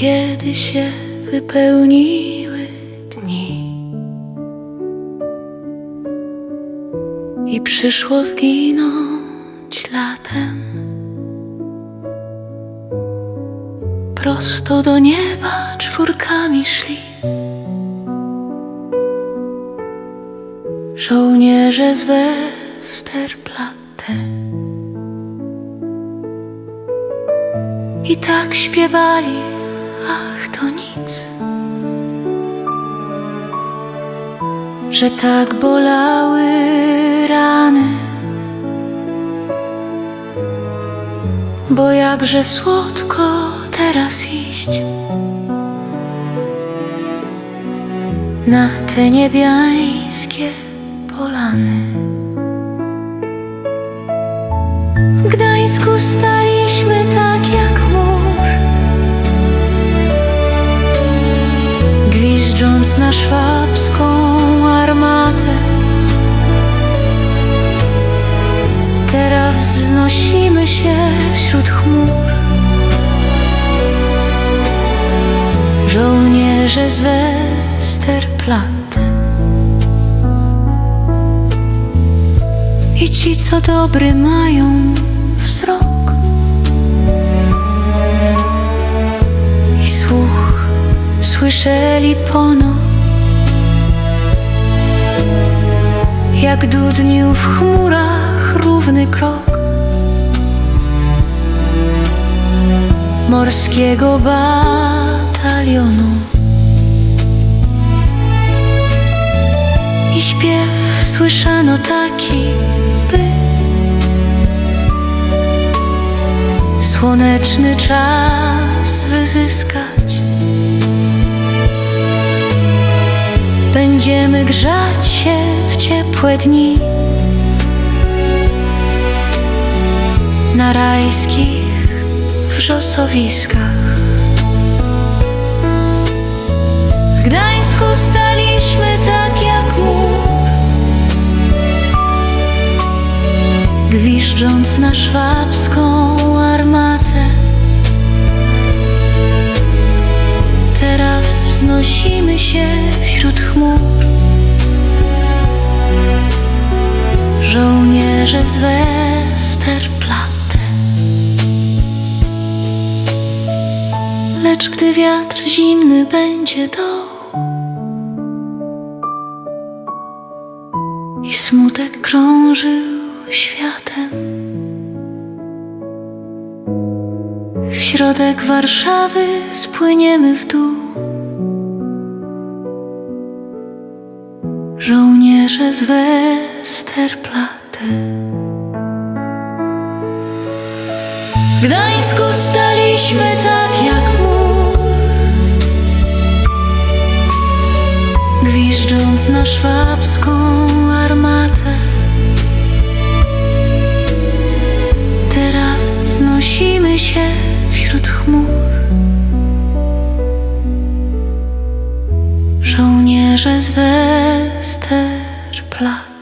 kiedy się wypełniły dni i przyszło zginąć latem. Prosto do nieba czwórkami szli żołnierze z Westerplatte. I tak śpiewali, ach to nic, że tak bolały rany, bo jakże słodko teraz iść na te niebiańskie polany. W Gdańsku staliśmy tak gwizdząc na szwabską armatę. Teraz wznosimy się wśród chmur. Żołnierze z Westerplatte I ci, co dobry mają wzrok słyszeli pono Jak dudnił w chmurach równy krok Morskiego batalionu. I śpiew słyszano taki, by Słoneczny czas wyzyskać Będziemy grzać się w ciepłe dni. Na rajskich wrzosowiskach. W Gdańsku staliśmy tak jak mur. Gwiżdżąc na szwabską armatę. Teraz wznosimy się wśród chmur Żołnierze z Westerplatte. Lecz gdy wiatr zimny będzie do I smutek krążył światem W środek Warszawy spłyniemy w dół Żołnierze z Westerplatte. W Gdańsku staliśmy tak jak mur. Gwiżdżąc na szwabską armatę. Teraz wznosimy się wśród chmur. Żołnierze z Westerplatte